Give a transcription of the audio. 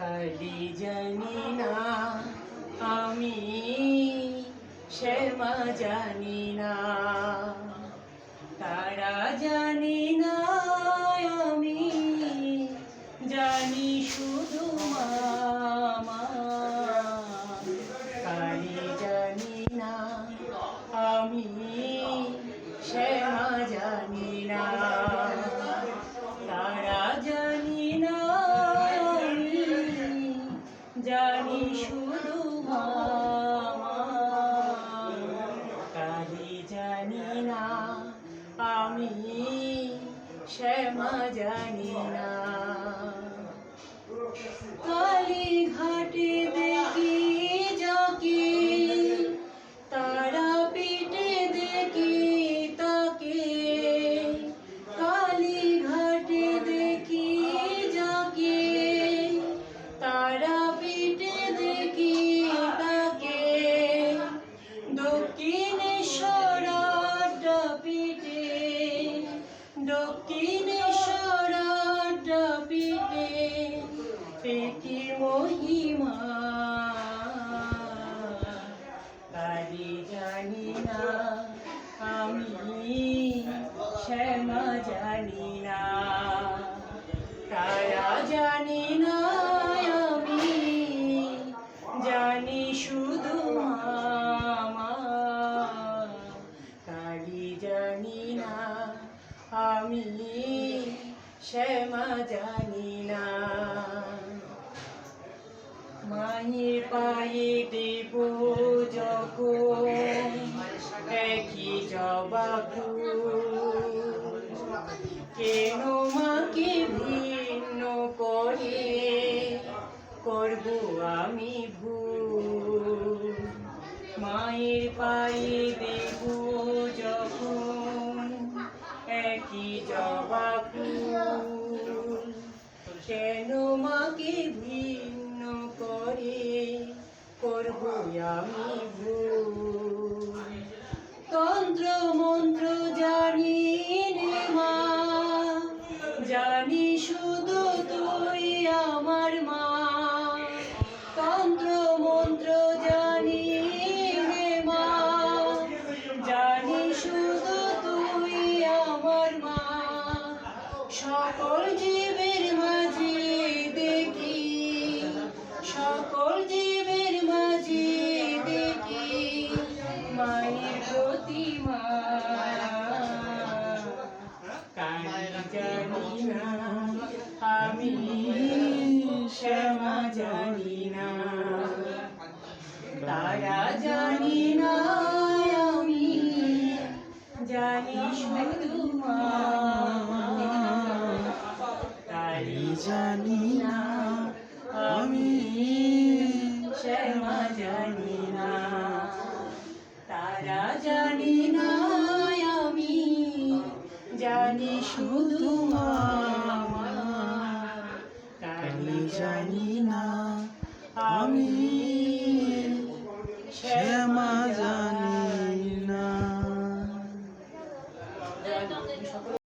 কালি জানি না আমি শ্যামা জানি না। তারা জানি না শ্যামা জানি না কালী ঘাটে দেখি যাকে তারা পিঠে দেখি তাকে। কালী ঘাটে দেখি যাকে তারা পিঠে দেখি তাকে। দক্ষিণেশ্বর পিঠে দক্ষিণেশ্বর পেকি মহিমা। কালি জানি না আমি, শ্যামা জানি না। তারা জানি না আমি, জানি শুধু মামা। কালি জানি না আমি, শ্যামা জানি না। মায়ের পায়ে দেব যখন একই জবাবু। কেন মাকে ভিন্ন করে? করব আমি ভুল। মায়ের পায়ে দেব যখন একই জবাবু। কেন মাকে ভিন্ন তন্ত্র মন্ত্র জানি মা, জানি শুধু তুই আমার মা। তন্ত্র মন্ত্র জানি রে জানি শুধু তুই আমার মা। সকল জীবের শ্যামা জানি না তারা জানি না আমি জানি শুধু মা কালী জানি না আমি শ্যামা জানি না তারা জানি না আমি জানি শুধু মামা আমি না